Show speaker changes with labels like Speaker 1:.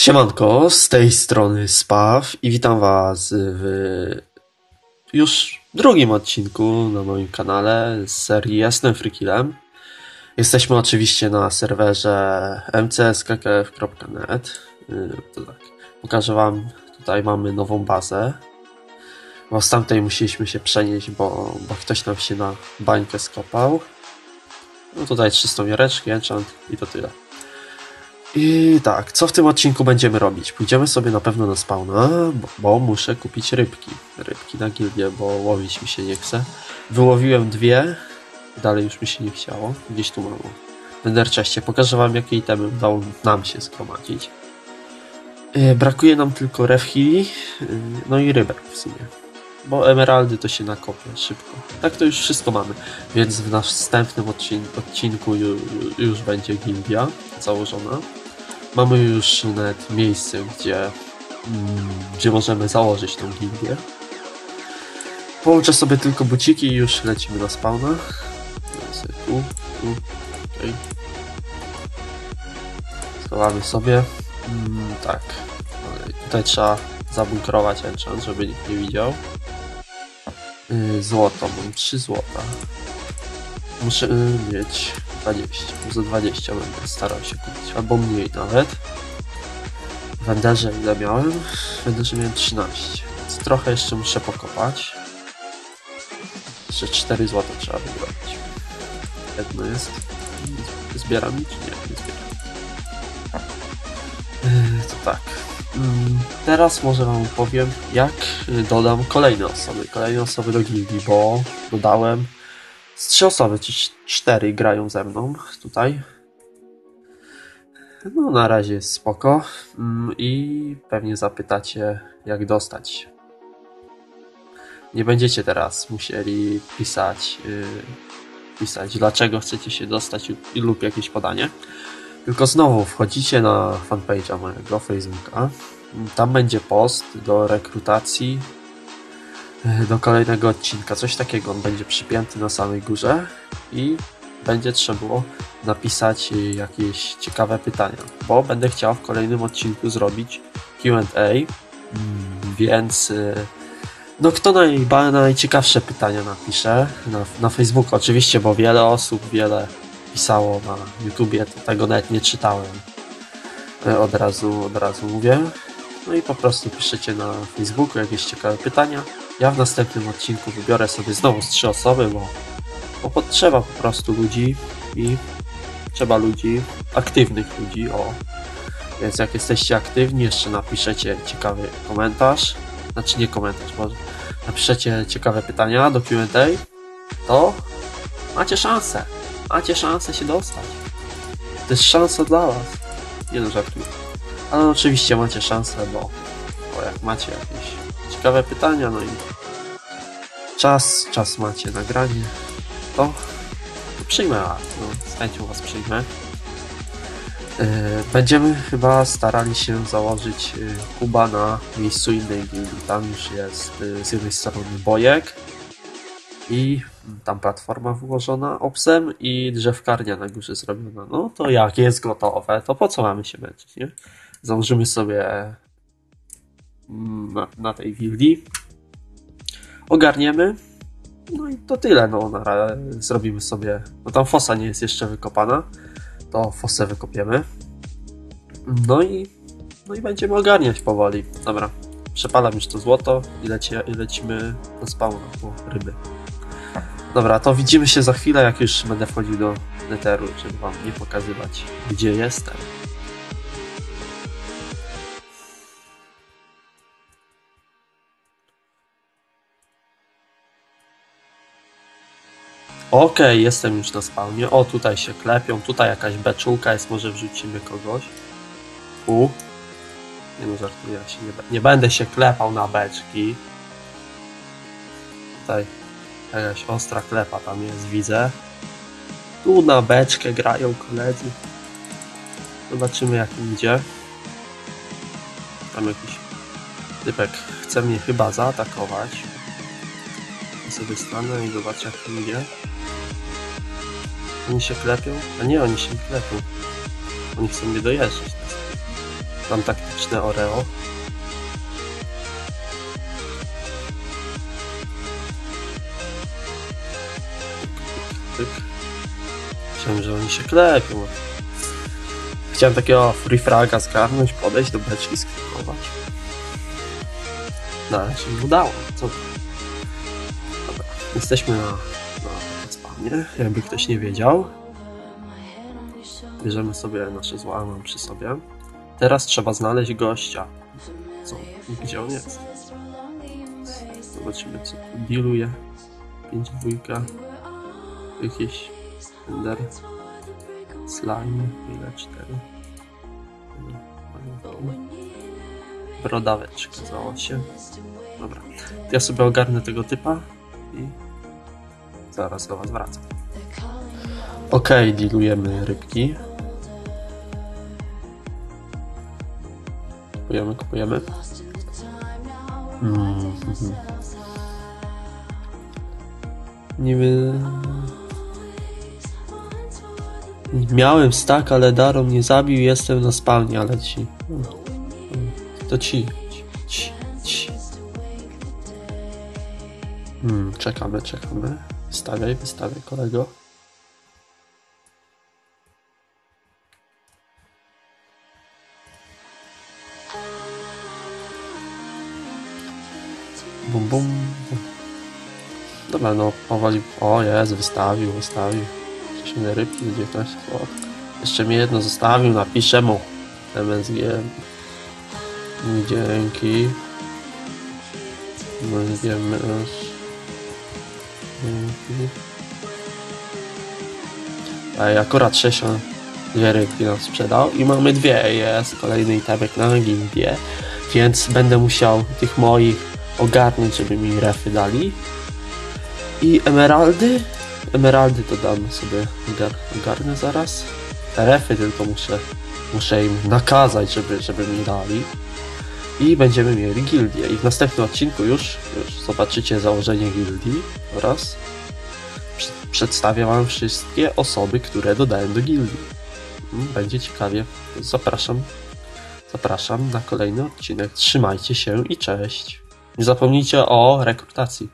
Speaker 1: Siemanko, z tej strony Spaw i witam was w już drugim odcinku na moim kanale z serii Jestem Frikilem. Jesteśmy oczywiście na serwerze mcskKF.net. To tak, pokażę wam, tutaj mamy nową bazę. Bo z tamtej musieliśmy się przenieść, bo, bo ktoś nam się na bańkę skopał. No tutaj 300 miereczki, enchant i to tyle. I tak, co w tym odcinku będziemy robić? Pójdziemy sobie na pewno na spawna, bo, bo, muszę kupić rybki. Rybki na gildię, bo łowić mi się nie chce. Wyłowiłem dwie, dalej już mi się nie chciało. Gdzieś tu mam. Wenderczeście, pokażę wam jakie itemy udało nam się zgromadzić. Yy, brakuje nam tylko refhili, yy, no i rybek w sumie. Bo emeraldy to się nakopie szybko. Tak to już wszystko mamy. Więc w następnym odcinku, już będzie gildia założona. Mamy już nawet miejsce, gdzie, mm, gdzie możemy założyć tą gildię. Połączę sobie tylko buciki i już lecimy na spawna. Tu, tu, okay. Schowamy sobie. Mm, tak. Tutaj trzeba zabunkrować enchant, żeby nikt nie widział. Yy, złoto, mam 3 złota. Muszę yy, mieć 20. Za 20 będę starał się kupić, albo mniej nawet. W Wenderze ile miałem? W Wenderze miałem 13, więc trochę jeszcze muszę pokopać. Jeszcze 4 zł trzeba wyrobić. Jedno jest. Zbieram czy nie? Nie zbieram. Yy, to tak. Teraz może Wam powiem, jak dodam kolejne osoby. Kolejne osoby do gildii, bo dodałem z trzy osoby, czy cztery grają ze mną tutaj. No na razie jest spoko i pewnie zapytacie jak dostać. Nie będziecie teraz musieli pisać, yy, pisać dlaczego chcecie się dostać lub jakieś podanie. Tylko znowu wchodzicie na fanpage'a mojego Facebooka. Tam będzie post do rekrutacji do kolejnego odcinka. Coś takiego. On będzie przypięty na samej górze i będzie trzeba było napisać jakieś ciekawe pytania, bo będę chciał w kolejnym odcinku zrobić QA, mm, więc e, no kto naj, najciekawsze pytania napisze na, na Facebooku oczywiście, bo wiele osób, wiele pisało na YouTubie, to tego nawet nie czytałem. Od razu, od razu mówię. No i po prostu piszecie na Facebooku jakieś ciekawe pytania. Ja w następnym odcinku wybiorę sobie znowu z trzy osoby, bo, bo potrzeba po prostu ludzi i trzeba ludzi, aktywnych ludzi, o. Więc jak jesteście aktywni, jeszcze napiszecie ciekawy komentarz, znaczy nie komentarz, może napiszecie ciekawe pytania do Q&A, to macie szansę macie szansę się dostać. To jest szansa dla was. Nie no, żartuję. Ale oczywiście macie szansę, bo, bo jak macie jakieś ciekawe pytania, no i czas, czas macie nagranie, to, przyjmę was, no, z chęcią was przyjmę. E, będziemy chyba starali się założyć e, Kuba na miejscu innej gildii. Tam już jest e, z jednej strony Bojek i tam platforma włożona obsem i drzewkarnia na górze zrobiona. No to jak jest gotowe, to po co mamy się męczyć, nie? Założymy sobie na, na tej willi. Ogarniemy. No i to tyle. No, na, zrobimy sobie. No tam fosa nie jest jeszcze wykopana. To fosę wykopiemy. No i, no i będziemy ogarniać powoli. Dobra. Przepalam już to złoto i, leci, i lecimy do spawnu po ryby. Dobra, to widzimy się za chwilę, jak już będę wchodził do neteru, żeby wam nie pokazywać, gdzie jestem. Okej, okay, jestem już na spawnie. O, tutaj się klepią, tutaj jakaś beczułka jest, może wrzucimy kogoś. U. Nie no, żartuję, ja się nie, nie będę się klepał na beczki. Tutaj Jakaś ostra klepa tam jest, widzę. Tu na beczkę grają koledzy. Zobaczymy jak idzie. Tam jakiś typek chce mnie chyba zaatakować. Ja sobie stanę i zobaczę jak idzie. Oni się klepią? A nie, oni się klepią. Oni chcą mnie dojeżdżać. Tam taktyczne Oreo. Tyk. Że oni się klepią. Chciałem takiego free fraga zgarnąć, podejść do beczki, skrypować. No, ale się udało. Co? Dobra, jesteśmy na, spawnie, jakby ktoś nie wiedział. Bierzemy sobie nasze zła, mam przy sobie. Teraz trzeba znaleźć gościa. Co? Gdzie on jest? Zobaczymy, co tu dealuje. 5 dwójka. Jakieś Ender. Slime. Ile? 4. Brodaweczka za 8. Dobra. Ja sobie ogarnę tego typa i zaraz do was wracam. Okej, dealujemy rybki. Kupujemy, kupujemy. Mm. Niby... Miałem stak, ale Daro mnie zabił jestem na spawnie, ale ci... To ci. Ci, ci. Hmm, czekamy, czekamy. Wystawiaj, wystawiaj kolego. Bum, bum. Dobra, no powoli. O, jest, wystawił, wystawił. Wcześniej rybki, 19 zł. Jeszcze mi jedno zostawił, napiszę mu. MSG. Dzięki. MSG, MS. Ej, akurat 62 rybki nam sprzedał i mamy dwie, jest kolejny itemek na gildię, więc będę musiał tych moich ogarnąć, żeby mi refy dali. I emeraldy? Emeraldy to dam sobie, ogar ogarnę zaraz. Te refy tylko muszę, muszę im nakazać, żeby, żeby mi dali. I będziemy mieli gildię. I w następnym odcinku już, już zobaczycie założenie gildii oraz przy- przedstawię wam wszystkie osoby, które dodałem do gildii. Mm, Będzie ciekawie. Zapraszam. Zapraszam na kolejny odcinek. Trzymajcie się i cześć. Nie zapomnijcie o rekrutacji.